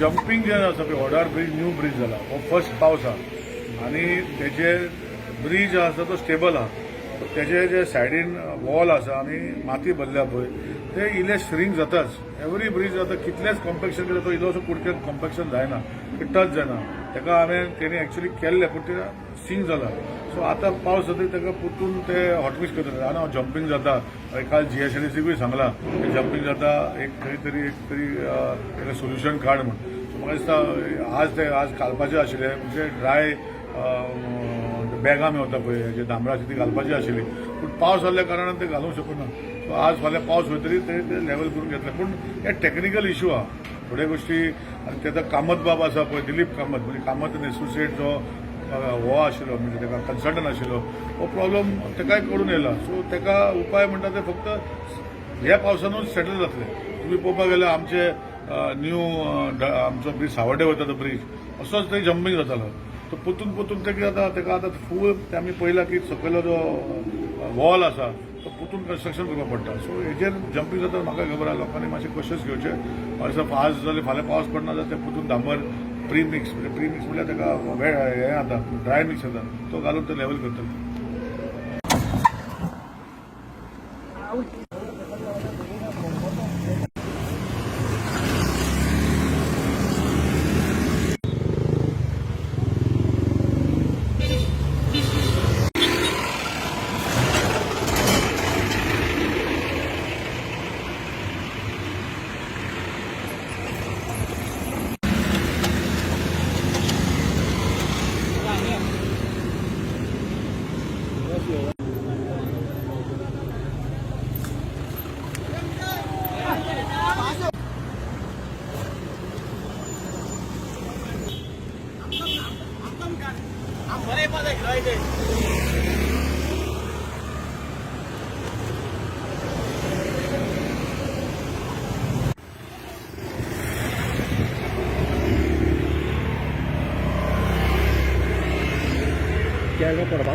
Jumping जे आसा पळय वॉडार ब्रीज न्यू ब्रीज जाला हो फर्स्ट पावस हा. आनी तेजे ब्रीज आसा तो स्टेबल आहा तेजे जे सायडीन वॉल आसा आनी माती भरल्या पळय ते इले श्रिंक जाताच. एवरी ब्रीज आतां कितलेच कॉम्पॅक्शन केलं तो इल्लोसो कुडक्यात कॉम्पॅक्शन जायना. टच जायना. तेका हांवें तेणी एक्चुली केल्लें पूण ते सिंक जाला सो आतां पावस जातकीर तेका परतून ते हॉटमिक्स करतले आनी हांव जम्पिंग जाता. हांवें काल जीएसएलसीकूय सांगला की जम्पिंग जाता एक खंय तरी एक तरी अं, सोल्युशन काड म्हण. सो म्हाका दिसता आज ते आज घालपाचें आशिल्लें म्हणजे ड्राय बॅगां मेवता पळय जे दामराची ती घालपाची आशिल्ली पूण पावस जाल्ल्या कारणान ते घालूंक शकना सो आज फाल्यां पावस वयतरी ते ते लेवल करून घेतले. पूण हे टॅक्निकल इशू आहा थोड्या गोश्टी आनी तेचा कामत बाब आसा पळय दिलीप कामत म्हणजे कामत एसोसिएट जो हो आशिल्लो म्हणजे तेका कन्सल्टंट आशिल्लो हो प्रॉब्लम तेकाय कळून येयला. सो तेका उपाय म्हणटा ते फक्त ह्या पावसानूच सेटल जातले. तुम्ही पळोवपाक गेल्यार आमचे न्यू आमचो ब्रीज सावड्डे वयता तो ब्रीज असोच थंय जंपींग जातालो. तो पोतून पोतून ते कितें जाता तेका आतां फूल ते आमी पळयला की सकयलो जो वॉल आसा तो पोतून कन्स्ट्रक्शन करपाक पडटा. सो हेजेर जंपींग जाता म्हाका खबर आहा लोकांनी मातशे क्वेश्चन्स घेवचे. असो पावस जाल्यार फाल्यां पावस पडना जाल्यार ते पोतून डांबर प्री मिक्स म्हणजे प्री मिक्स म्हळ्यार तेका वेळ हें जाता ड्राय मिक्स जाता तो घालून ते लेवल करतले que algo por